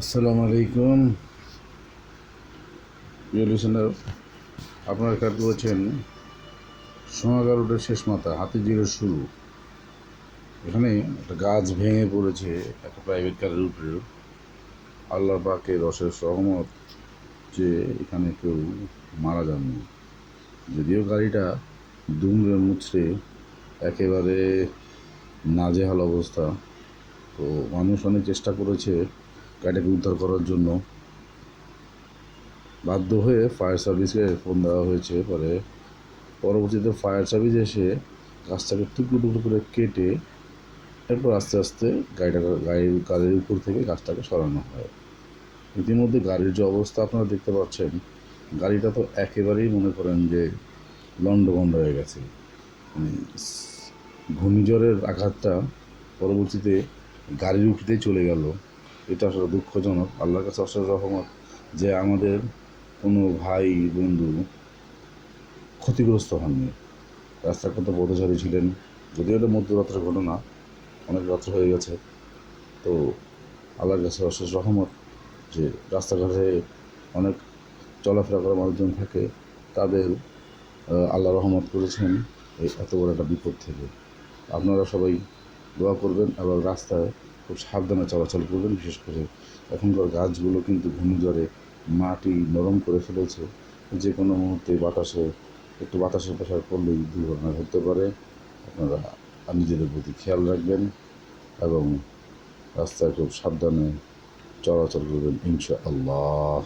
আসসালামু আলাইকুম। প্রিয় লিসেনার আপনারা কাট করেছেন? সোনাগা রোডের শেষ মাথা হাতিঝিরের শুরু। এখানে একটা গাছ ভেঙে পড়েছে, একটা প্রাইভেট কারের উপরে। আল্লাহ পাকের রসের সহমত যে এখানে কেউ মারা যাননি। যদিও গাড়িটা দুমড়ে মুচড়ে একেবারে নাজেহাল অবস্থা, তো মানুষ অনেক চেষ্টা করেছে গাড়িটাকে উদ্ধার করার জন্য বাধ্য হয়ে ফায়ার সার্ভিসকে ফোন দেওয়া হয়েছে। পরে পরবর্তীতে ফায়ার সার্ভিস এসে গাছটাকে টুকরো টুকরো করে কেটে এরপর আস্তে আস্তে গাড়িটা গাড়ির গাড়ির উপর থেকে গাছটাকে সরানো হয়। ইতিমধ্যে গাড়ির যে অবস্থা আপনারা দেখতে পাচ্ছেন, গাড়িটা তো একেবারেই মনে করেন যে লন্ডভন্ড হয়ে গেছে। মানে ঘূর্ণিঝড়ের আঘাতটা পরবর্তীতে গাড়ির উপরেই চলে গেল। এটা আসলে দুঃখজনক। আল্লাহর কাছে অশেষ রহমত যে আমাদের কোনো ভাই, বন্ধু ক্ষতিগ্রস্ত হননি। রাস্তার কত পথচারী ছিলেন। যদিও এটা মধ্যরাত্রের ঘটনা, অনেক রাত্র হয়ে গেছে। তো আল্লাহর কাছে অশেষ রহমত যে রাস্তাঘাটে অনেক চলাফেরা করার মানুষজন থাকে, তাদের আল্লাহ রহমত করেছেন এই এত বড় একটা বিপদ থেকে। আপনারা সবাই দোয়া করবেন এবং রাস্তায় খুব সাবধানে চলাচল করবেন, বিশেষ করে এখনকার গাছগুলো কিন্তু ঘূর্ণিঝড়ে মাটি নরম করে ফেলেছে। যে কোনো মুহূর্তে বাতাসে, একটু বাতাসের প্রসার করলেই দুর্ঘটনা ঘটতে পারে। আপনারা নিজেদের প্রতি খেয়াল রাখবেন এবং রাস্তায় খুব সাবধানে চলাচল করবেন ইনশা আল্লাহ